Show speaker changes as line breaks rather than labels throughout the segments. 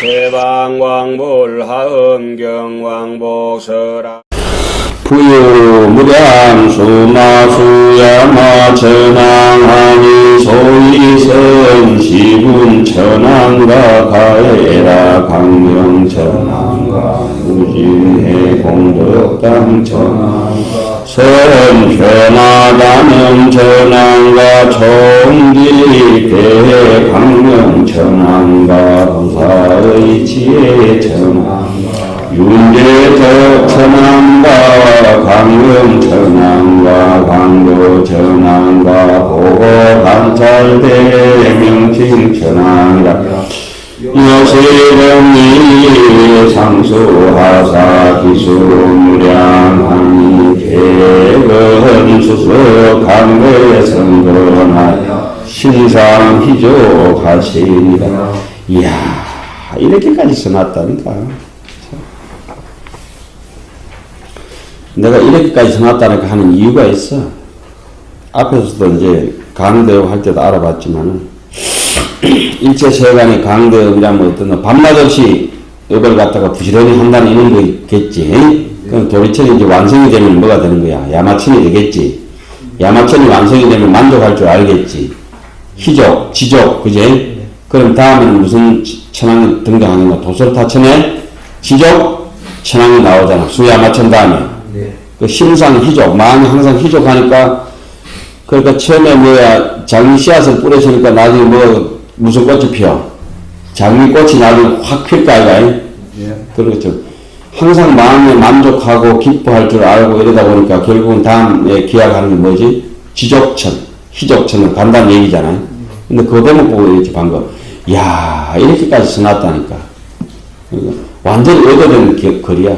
세방광불하음경왕복설아.
부유 무량 수마수야마 전항하니 소이선 시분 천왕과 가해라 강명 천왕과 우진해 공덕당 천왕과 선현하다는 천왕과 총기대 강명 천왕과 부사의 지혜 천왕과 윤재적 천왕과 강릉 천왕과 광도 천왕과 보고 감찰대 명칭 천왕이라 여세령이 상수하사 기수무량하니 개근 수수 강대 선거하여 신상 희족하시니라 이야 이렇게까지 써놨다니까 내가 이렇게까지 써놨다니까 하는 이유가 있어. 앞에서도 이제 강대우 할 때도 알아봤지만은, 일체 세간의 강대우라면 어떤, 밤낮 없이 이걸 갖다가 부지런히 한다는 이런 거겠지. 그럼 도리천이 이제 완성이 되면 뭐가 되는 거야? 야마천이 되겠지. 야마천이 완성이 되면 만족할 줄 알겠지. 희족, 지족, 그지? 그럼 다음에는 무슨 천왕이 등장하는가? 도솔타천에 지족, 천왕이 나오잖아. 수야마천 다음에. 그 심상 희족, 마음이 항상 희족하니까, 그러니까 처음에 뭐야, 장미 씨앗을 뿌려주니까 나중에 뭐, 무슨 꽃이 피어? 장미 꽃이 나중에 확 필까, 아이가? 그렇죠. 항상 마음에 만족하고 기뻐할 줄 알고 이러다 보니까 결국은 다음에 기약하는 게 뭐지? 지족천, 희족천은 간다는 얘기잖아요. 근데 그 대목 보고 이렇게 방금, 야 이렇게까지 써놨다니까. 그러니까 완전히 얻어낸 겨- 글이야.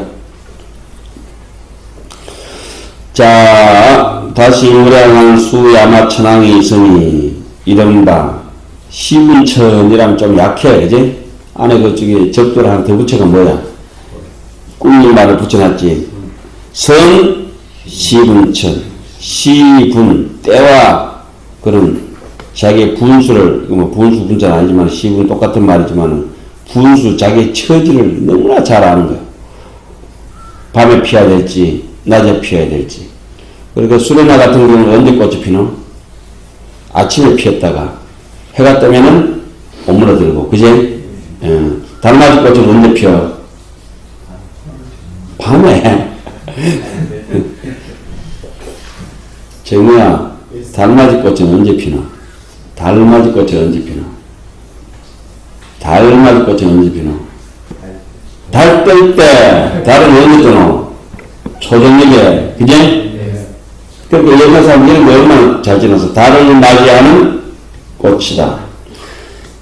자, 다시 우량한 수야마 천왕이 있으니, 이른바, 시분천이라면 좀 약해, 그지? 안에 그 쪽에 적도를 하나 더 붙여가 뭐야? 꿀린 말을 붙여놨지. 선, 시분천. 시분, 때와 그런 자기의 분수를, 뭐 분수 분자는 아니지만 시분 똑같은 말이지만 분수, 자기의 처지를 너무나 잘 아는 거야. 밤에 피해야 될지, 낮에 피해야 될지. 그러니까 수레나 같은 경우는 언제 꽃이 피노? 아침에 피었다가 해가 뜨면은 오므러들고, 그지? 예. 달맞이 꽃은 언제 피어? 밤에. 정우야, 달맞이 꽃은 언제 피나? 달맞이 꽃은 언제 피나? 달맞이 꽃은 언제 피나? 달 뜰 때, 달은 언제 뜨노? 초저녁에, 그지? 그러니까 여자 사람 이런 거 얼마나 잘 지나서 달을 맞이하는 꽃이다.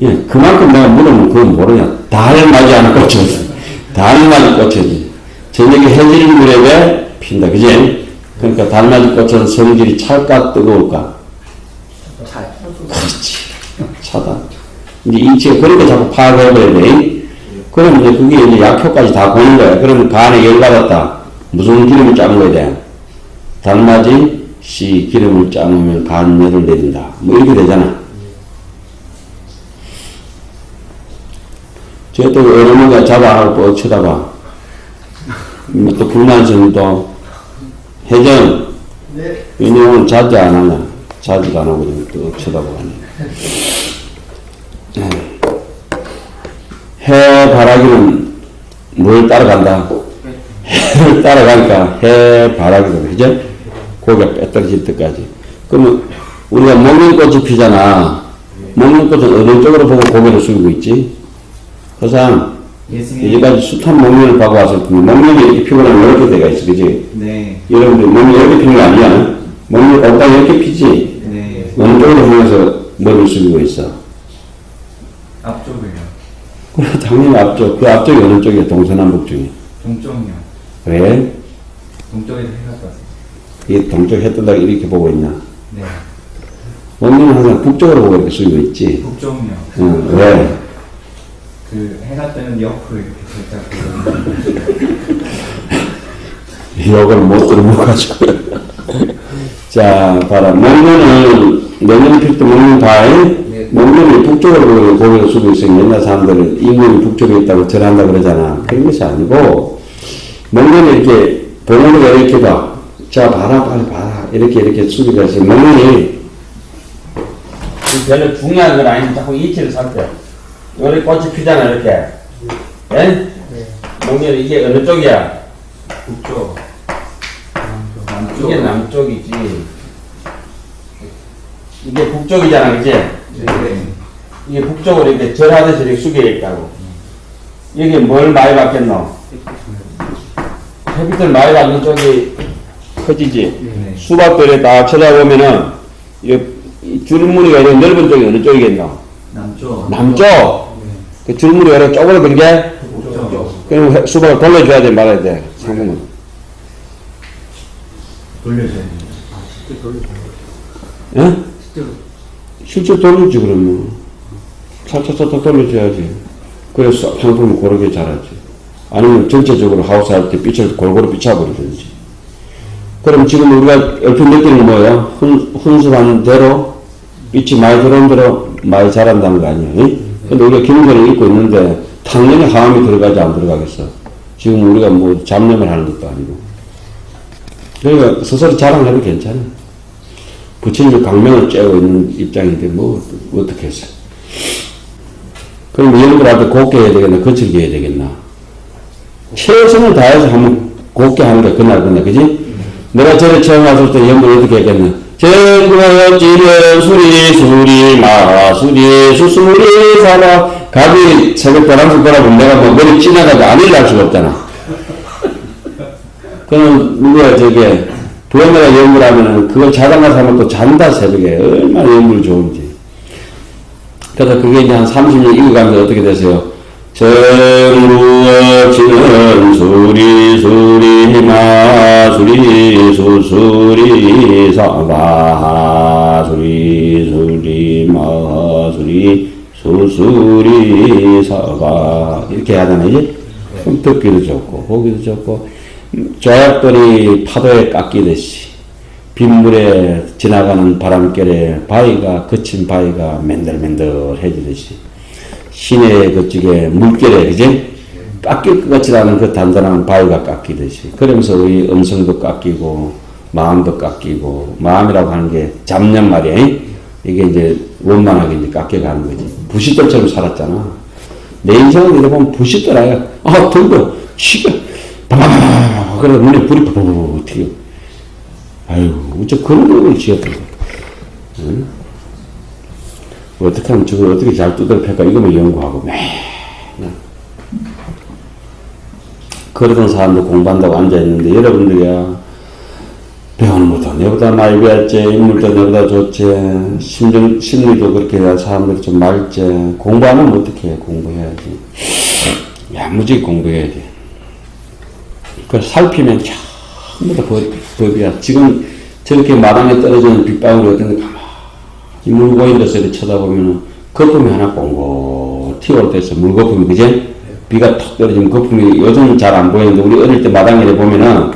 예, 그만큼 내가 물으면 그건 모르냐. 달을 맞이하는 꽃이지. 달을 맞이 꽃이지. 저녁에 해질 무렵에 핀다. 그지? 그러니까 달 맞이 꽃은 성질이 찰까 뜨거울까? 그렇지. 차다. 이제 이치가 그렇게 자꾸 파악해버려야 돼. 그럼 이제 그게 이제 약효까지 다 보는 거야. 그러면 간에 열 받았다. 무슨 기름을 짜는 거야 돼? 단맞이 씨 기름을 짜놓으면 간열을 내린다. 뭐 이렇게 되잖아. 저또 어머니가 잡아 하고 또 쳐다봐. 음, 또 불만선 또 해전. 왜냐면 자주 안 하냐. 자주도 안 하고 또 쳐다보네. 해 바라기는 뭘 따라간다? 해를 따라가니까 해 바라기도 그죠? 고기가 빼떨어질 때까지. 그러면 우리가 먹는 꽃이 피잖아. 먹는 꽃은 어느 쪽으로 보고 고개를 숙이고 있지? 항상 여기까지 숱한 먹면을 봐고 뿐 먹면이 이렇게 피고 나면 이렇게 돼가 있어. 그지?
네.
여러분들 먹면 이렇게 피는 거 아니야? 먹면 옥당 이렇게 피지?
네.
어느 쪽으로 보면서 머리를 숙이고 있어?
앞쪽을요.
그래, 당연히 앞쪽. 그 앞쪽이 어느 쪽이야? 동서남북 중에.
동쪽이요.
왜?
동쪽에서 해가 떴어요.
이 동쪽 해 뜨다가 이렇게 보고 있나?
네.
먹는 항상 북쪽으로 보고 이렇게 숙이고 있지?
북쪽이요.
응, 왜?
그 해가 뜨는 옆으로 이렇게.
욕을 못 들어먹어가지고. 자, 봐라. 먹면은, 내년 필때 먹는 과일,
네.
목련이 북쪽으로 고개를 숙고 있으니 옛날 사람들은 인근이 북쪽에 있다고 전한다 그러잖아. 그런 것이 아니고, 목련이 이렇게 봉우리가 이렇게 봐. 자, 봐라, 빨리 봐라. 이렇게 이렇게 숙이가 있어. 목련이 별로 중요한 건 아닌데 자꾸 이치를 살펴. 요 리 꽃이 피잖아, 이렇게. 예? 목련이 이게 어느 쪽이야?
북쪽. 남쪽.
이게 남쪽이지. 이게 북쪽이잖아, 그지?
네.
이게 북쪽으로 이렇게 절하듯이 이렇게 숙여 있다고. 여기 뭘 많이 받겠노? 햇빛을 많이 받는 쪽이 커지지.
네.
수박들에 딱 쳐다보면은, 이, 이 줄무늬가 이렇게 넓은 쪽이 어느 쪽이겠노?
남쪽.
남쪽!
네.
그 줄무늬가 이렇게 쪼그라든 게. 그럼 해- 수박을 돌려줘야 돼, 말아야 돼. 상품은.
돌려줘야 돼요.
예? 실제 돌리지, 그러면. 살짝살짝 돌려줘야지. 그래서 상품을 고르게 자라지. 아니면 전체적으로 하우스 할 때 빛을 골고루 비춰버리든지. 그럼 지금 우리가 얼핏 느끼는 건 뭐예요? 훈, 훈수한 대로 빛이 많이 들어온 대로 많이 자란다는 거 아니에요? 예? 근데 우리가 기능을 입고 있는데 당연히 하암이 들어가지 안 들어가겠어. 지금 우리가 뭐 잡념을 하는 것도 아니고. 그러니까 스스로 자랑해도 괜찮아. 부처님이 강명을 쬐고 있는 입장인데 뭐 어떻게 했어? 그럼 연구라도 곱게 해야 되겠나 거칠게 해야 되겠나? 최선을 다해서 한번 곱게 하는 게 그날 그날 그지? 내가 처음 왔을 때 연구를 어떻게 했겠나? 전구지련 수리 수리 마 수리 수수리 사라 갑이 새벽 바람수 돌아보면 내가 뭐 머리 찌나가지고 안 일할 수가 없잖아. 그럼 누가 저게 부모가 연구를 하면은 그걸 자다 가서 하면 또 잔다 새벽에 얼마나 연구를 좋은지. 그래서 그게 이제 한 30년 익어가면서 어떻게 되세요? 정루어지는 수리 수리 마수리 수수리 사마 수리 수리 마수리 수수리 사바 이렇게 하잖아요. 이제 그럼 듣기도 좋고 보기도 좋고 조약돌이 파도에 깎이듯이 빗물에 지나가는 바람결에 바위가 거친 바위가 맨들맨들해지듯이 시내 그쪽에 물결에 그지? 깎일 것 같지 않은 그 단단한 바위가 깎이듯이. 그러면서 우리 음성도 깎이고 마음도 깎이고 마음이라고 하는 게 잡념 말이야. 이게 이제 원만하게 이제 깎여가는 거지. 부싯돌처럼 살았잖아. 내 인생을 잃어보면 부싯돌 아야 아 들고 치가 바바바바바 그래서 눈에 불이 푸푸 튀어. 아유 어째 그런 걸 지었던 거야 응? 어떻게 하면 저걸 어떻게 잘 두드려 팰까 이거만 연구하고 맨날 그러던 사람들 공부한다고 앉아있는데 여러분들이야 배우는 것도 내보다 많이 배웠지 인물도 내보다 좋지 심정, 심리도 그렇게 사람들이 좀 맑지 공부하면 어떻게 해? 공부해야지. 야무지게 공부해야지. 그걸 살피면 전부 다 법, 법이야. 지금 저렇게 마당에 떨어지는 빗방울이 어떤데 물고 있는 데서 쳐다보면은 거품이 하나 꽁고 튀어올 때서 물거품이 그제 비가 탁 떨어지면 거품이 요즘 잘 안 보이는데 우리 어릴 때 마당에 보면은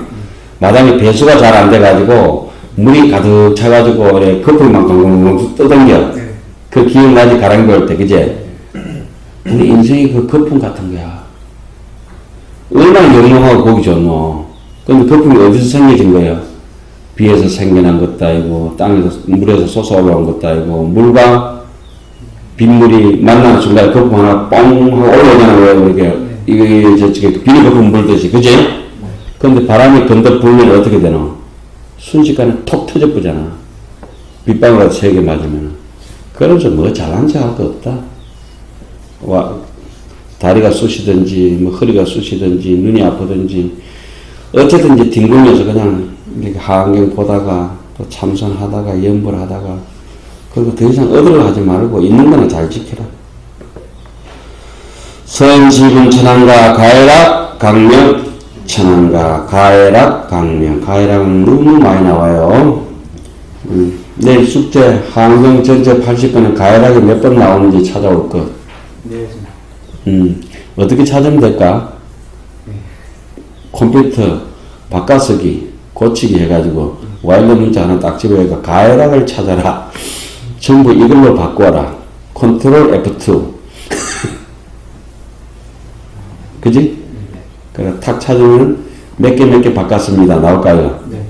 마당에 배수가 잘 안 돼가지고 물이 가득 차가지고 거품이 막 꽁꽁꽁 떠당겨 그 기억나지? 가랑비 올때 그제 우리 인생이 그 거품 같은 거야. 얼마나 영롱하고 보기 좋노? 근데 거품이 어디서 생겨진 거예요 비에서 생겨난 것도 아니고 땅에서 물에서 솟아 올라온 것도 아니고 물과 빗물이 만나는 순간에 거품 하나 뻥 하고 올라오잖아 왜 이렇게 이게 저쪽에 비닐 거품 불듯이. 그지? 근데 바람이 건덕 불면 어떻게 되노? 순식간에 톡 터져버잖아. 빗방울하고 세게 맞으면. 그래서 뭐 잘한 척할 거 없다. 와 다리가 쑤시든지 뭐 허리가 쑤시든지 눈이 아프든지 어쨌든 이제 뒹굴면서 그냥 이렇게 하안경 보다가 또 참선하다가 염불하다가 그리고 더 이상 얻으려 하지 말고 있는 거는 잘 지켜라. 선지분 천안가 가해락 강명 천안가 가해락 강명 가해락은 너무 많이 나와요. 음, 내일 숙제 하안경 전체 80번은 가해락이 몇 번 나오는지 찾아올 것.
네.
음, 어떻게 찾으면 될까? 컴퓨터 바꿔쓰기 고치기 해가지고 와일드 문자 하나 딱 집어가 가해락을 찾아라 전부 이걸로 바꿔라 컨트롤 F2. 그지? 그래, 탁 찾으면 몇 개 몇 개 바꿨습니다. 나올까요?
네.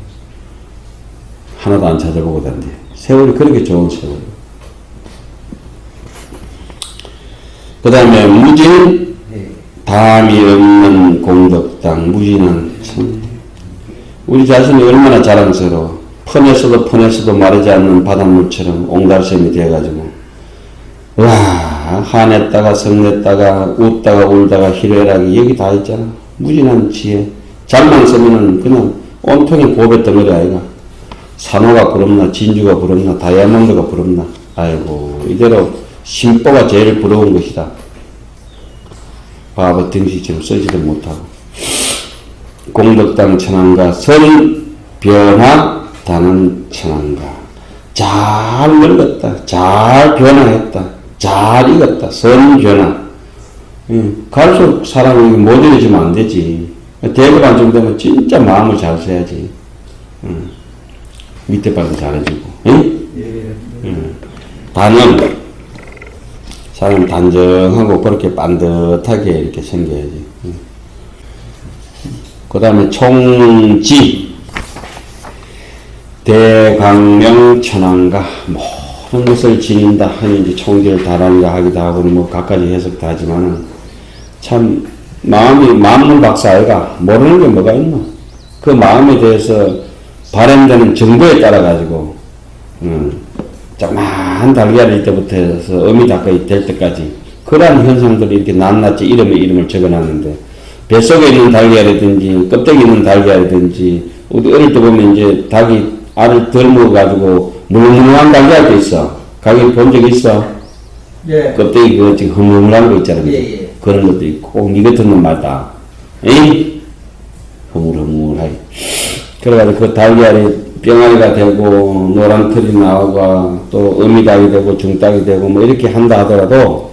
하나도 안 찾아보거든요. 세월이 그렇게 좋은 세월. 그 다음에 무진,
네.
담이 없는 공덕당, 무진은 참, 우리 자신이 얼마나 자랑스러워. 퍼내서도 퍼내서도 마르지 않는 바닷물처럼 옹달샘이 돼가지고, 와, 화냈다가 성냈다가 웃다가 울다가 희뢰락이 여기 다 있잖아. 무진한 지혜. 잘만 쓰면은 그냥 온통이 고배 덩어리 아이가. 산호가 부럽나, 진주가 부럽나, 다이아몬드가 부럽나. 아이고, 이대로 심보가 제일 부러운 것이다. 바보 등시처럼 쓰지도 못하고. 공덕당 천안가 선 변화 다는 천안가 잘 늙었다 잘 변화했다 잘 익었다 선 변화 응. 갈수록 사람이 모질해지면 안 되지 대급한 정도면 진짜 마음을 잘 써야지 응. 밑에 발도 잘해주고 응?
예.
응. 단은 사람 단정하고 그렇게 반듯하게 이렇게 생겨야지. 그 다음에 총지, 대광명 천왕가, 모든 것을 지닌다 하니 이제 총지를 다란가 하기도 하고 뭐 각가지 해석도 하지만은 참 마음이 만물 박사애가 모르는 게 뭐가 있노? 그 마음에 대해서 발현되는 정보에 따라 가지고 음, 조그마한 달걀일 때부터 해서 어미 닭이 될 때까지 그러한 현상들이 이렇게 낱낱이 이름에 이름을 적어놨는데 뱃속에 있는 달걀이든지 껍데기 있는 달걀이든지 어디 어릴 때 보면 이제 닭이 알을 덜 먹어가지고 물렁물렁한 달걀도 있어. 가게 본 적 있어?
예.
껍데기 그거 지금 흐물흐물한 거 있잖아.
예, 예.
그런 것도 있고, 꼭니 같은 놈 말다. 에이? 흐물흐물하게. 그래가지고 그 달걀이 병아리가 되고, 노란 털이 나오고, 또 어미닭이 되고, 중닭이 되고, 뭐 이렇게 한다 하더라도,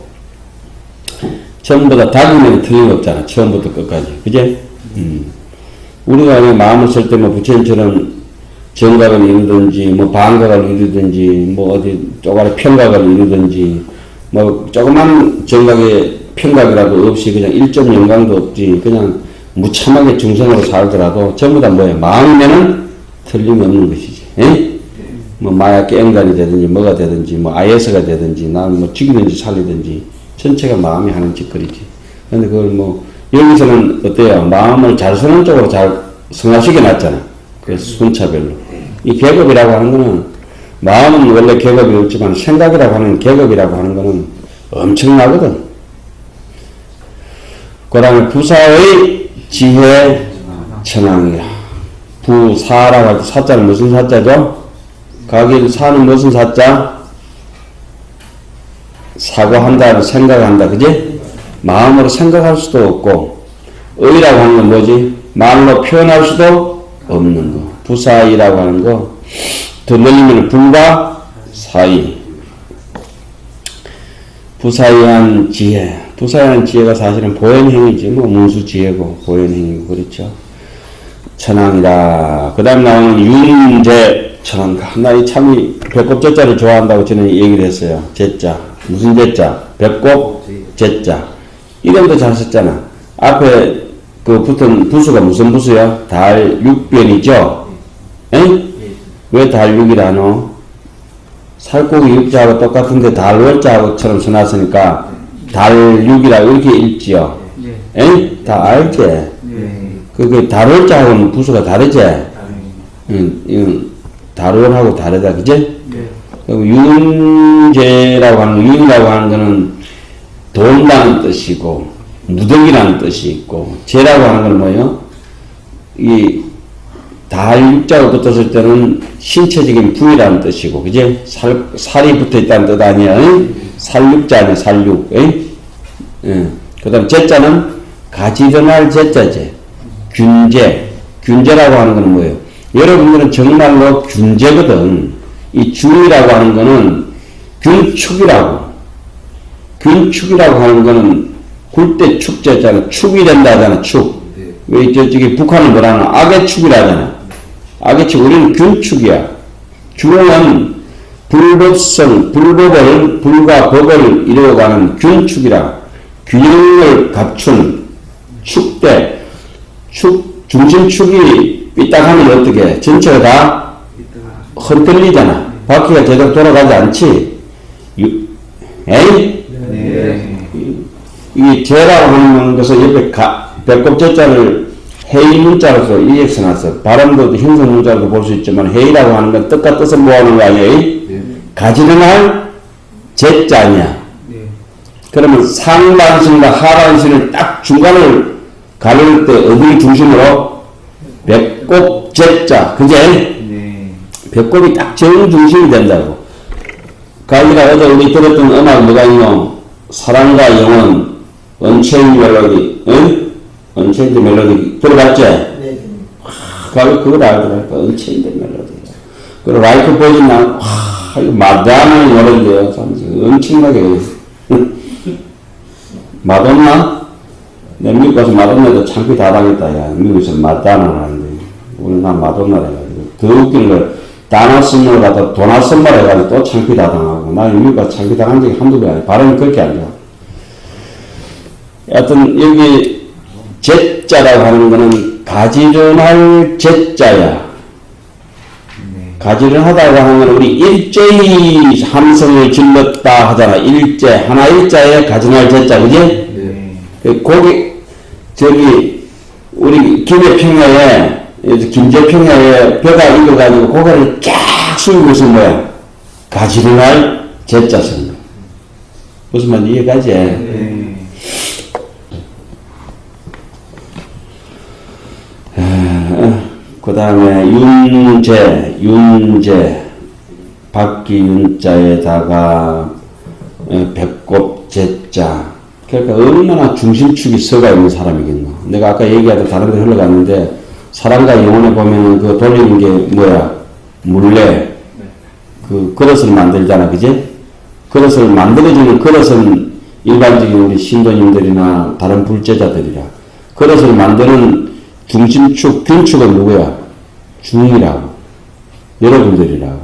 전부 다 닭이면 틀림없잖아. 처음부터 끝까지. 그제? 음. 우리가 마음을 쓸 때 뭐 부처님처럼 정각을 이루든지, 뭐 반각을 이루든지, 뭐 어디 쪼가리 평각을 이루든지, 뭐 조그만 정각의 평각이라도 없이 그냥 1.0강도 없지, 그냥 무참하게 중생으로 살더라도 전부 다 뭐예요? 마음에는 틀림없는 것이지. 에? 뭐 마약 깽간이 되든지 뭐가 되든지 뭐 IS가 되든지 난뭐 죽이든지 살리든지 전체가 마음이 하는 짓거리지. 근데 그걸 뭐 여기서는 어때요? 마음을 잘 쓰는 쪽으로 잘 승화시켜 놨잖아. 그래서 순차별로. 이 계급이라고 하는 거는 마음은 원래 계급이 없지만 생각이라고 하는 계급이라고 하는 거는 엄청나거든. 그 다음에 부사의 지혜 천왕이야. 부사라고 할 때 사자는 무슨 사자죠? 가길 사는 무슨 사자? 사고한다, 생각한다, 그지? 마음으로 생각할 수도 없고, 의라고 하는 건 뭐지? 말로 표현할 수도 없는 거. 부사이라고 하는 거. 더 늘리면 불과 사이. 부사이한 지혜. 부사이한 지혜가 사실은 보현행이지, 뭐, 문수지혜고, 보현행이고, 그렇죠. 천왕이다. 그 다음 나오는 윤제 천왕가. 나 이 참이 배꼽 제자를 좋아한다고 저는 얘기를 했어요. 제자. 무슨 제자? 배꼽 제자. 이름도 잘 썼잖아. 앞에 그 붙은 부수가 무슨 부수야? 달 육변이죠? 응? 왜 달육이라 노? 살코기 육자하고 똑같은데 달 월자하고처럼 써놨으니까 달육이라고 이렇게 읽지요?
예.
응? 다 알지?
예.
그게 다룰자하고는 부수가 다르지? 응, 이건 다룰하고 다르다, 그지? 윤제라고 하는, 윤이라고 하는 거는 돈다는 뜻이고, 무덕이라는 뜻이 있고, 제라고 하는 건 뭐예요? 이, 달육자가 붙었을 때는 신체적인 부위라는 뜻이고, 그지? 살, 살이 붙어 있다는 뜻 아니야, 응? 살육자 아니야, 살육. 그 다음 제자는 가지런할 제자제. 균제. 균제라고 하는 거는 뭐예요? 여러분들은 정말로 균제거든. 이 중이라고 하는 거는 균축이라고. 균축이라고 하는 거는 굴때 축제잖아. 축이 된다 하잖아, 축. 왜 저쪽에 북한은 뭐라 하나? 악의 축이라 하잖아. 악의 축. 우리는 균축이야. 중은 불법성, 불법을, 불과 법을 이루어가는 균축이라 균형을 갖춘 축대, 축, 중심축이 삐딱하면 어떻게 전체가 다 흔들리잖아. 바퀴가 제대로 돌아가지 않지. 유- 에이?
네.
이 제라고 하는 것은 옆에 가, 배꼽 제 자를 해이 문자로서 이엑 써놨어. 발음도 형성 문자로도 볼수 있지만 해이라고 하는 건 뜻과 뜻을 모아놓은 거 아니야? 가지런할 제자 아니야. 그러면 상반신과 하반신을 딱 중간을 가릴 때 어디 중심으로? 배꼽 제자. 그제?
네.
배꼽이 딱 정중심이 된다고. 가이가 어제 우리 들었던 음악 뭐가 있노? 사랑과 영원, 언체인드 멜로디, 응? 언체인드 멜로디 들어봤지?
네.
가이 그걸 알더라니까, 언체인드 멜로디. 그리고 라이크 버전 나, 와, 이거 마다는 노래인데요. 참, 엄청나게. 응? 마돈나? 내 미국 가서 마돈나도 창피 다 당했다, 야. 미국에서 마다나를 하는데. 오늘 난 해가지고. 더 웃긴 걸, 다나스을 갖다 도나스말 해가지고 또 창피 다 당하고. 나는 미국 가서 창피 당한 적이 한두 번 아니야. 발음이 그렇게 안 좋아. 여하튼, 여기, 제자라고 하는 거는 가지런할 제자야.
네.
가지를 하다고 하면 우리 일제히 함성을 질렀다 하잖아. 일제 하나 일자에 가지할 제자 그지?
네.
그 거기 저기 우리 김해 평야에 김제평야에 벼가 익어가지고 고개를 쫙 숙이고 있은 뭐야? 가지를 할 제자 선 무슨 말인지 이해가지?
네.
그 다음에 윤재, 윤재, 박기윤자에다가 어, 배꼽 제자. 그러니까 얼마나 중심축이 서가 있는 사람이겠노. 내가 아까 얘기하다 다른 데 흘러갔는데 사람과 영혼에 보면은 그 돌리는 게 뭐야? 물레. 그 그릇을 만들잖아, 그지? 그릇을 만들어주는 그릇은 일반적인 우리 신도님들이나 다른 불제자들이라. 그릇을 만드는 중심축, 균축은 누구야? 중이라고. 여러분들이라고.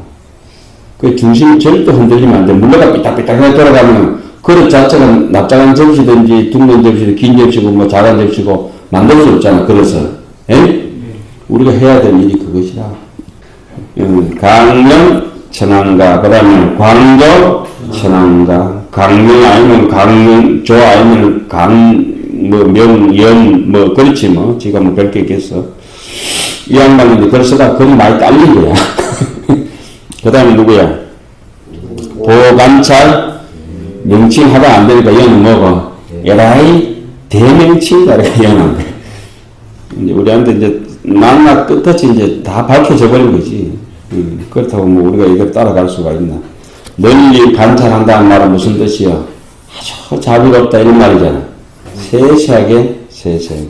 그 중심이 절대 흔들리면 안 돼. 물레가 삐딱삐딱하게 돌아가면 그릇 자체가 납작한 접시든지 둥근 접시든 긴 접시고 뭐 작은 접시고 만들 수 없잖아, 그릇을. 에? 우리가 해야 될 일이 그것이라. 음, 강릉, 천안가, 그 다음에 광도, 천안가, 강릉 아니면 강릉, 조 아니면 강, 뭐, 명, 연, 뭐, 그렇지 뭐. 지가 뭐 별게 있겠어. 이 양반인데 글 쓰다 글이 많이 딸린 거야. 그 다음에 누구야? 보관찰, 명칭 하다 안 되니까 얘는 뭐고? 에라이, 대명칭이다. 얘는. 이제 우리한테 이제 낱낱 끝없이 이제 다 밝혀져 버린 거지. 음, 그렇다고 뭐 우리가 이걸 따라갈 수가 있나. 널리 관찰한다는 말은 무슨 뜻이야? 아주 자비롭다 이런 말이잖아. 세세하게, 세세하게.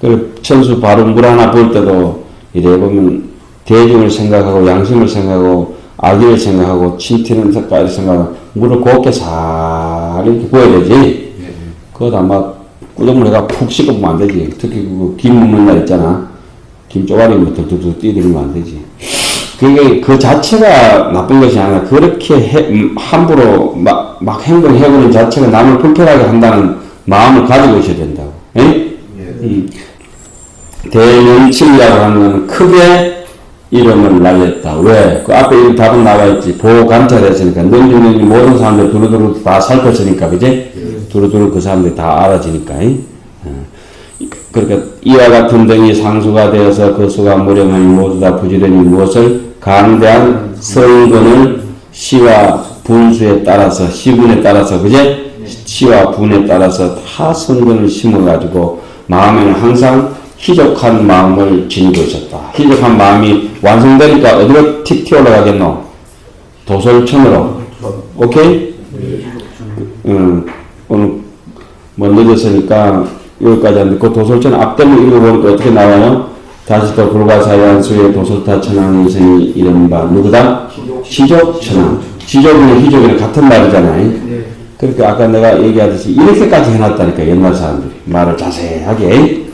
그 천수 바로 물 하나 볼 때도 이래 보면 대중을 생각하고 양심을 생각하고 악의를 생각하고 친티는 색깔을 생각하고 물을 곱게 살 이렇게 부어야 되지. 그거다 막 꾸덕물에가 푹 씻어보면 안 되지. 특히 그김 먹는 날 있잖아. 김 쪼가리 뭐 덜덜덜 뛰들면 안 되지. 그게 그 자체가 나쁜 것이 아니라 그렇게 해, 음, 함부로 막, 막 행동해보는 자체가 남을 불편하게 한다는 마음을 가지고 있어야 된다고. 에? 음. 대명칭이라고 하는 건 크게 이름을 날렸다. 왜? 그 앞에 이 답은 나와 있지. 보호 관찰했으니까. 넌지는 모든 사람들 두루두루 다 살폈으니까, 그지? 두루두루 그 사람들이 다 알아지니까. 이? 어. 그러니까 이와 같은 등이 상수가 되어서 그 수가 무령하니 모두 다 부지런히 무엇을 강대한 성근을 시와 분수에 따라서 시분에 따라서 그제 시와 분에 따라서 다 성근을 심어가지고 마음에는 항상 희족한 마음을 지니고 있었다. 희족한 마음이 완성되니까 어디로 틱 튀어 올라가겠노? 도솔천으로. 오케이? 응. 오늘 뭐 늦었으니까 여기까지 하는데 그 도솔천 앞대문 읽어보니까 어떻게 나와요? 다시 또 불가사의한 수의 도솔타 천왕 인생이 이른바 누구다? 시족 천왕. 시족이랑 희족이랑 같은 말이잖아요. 그러니까 아까 내가 얘기하듯이 이렇게까지 해놨다니까 옛날 사람들이 말을 자세하게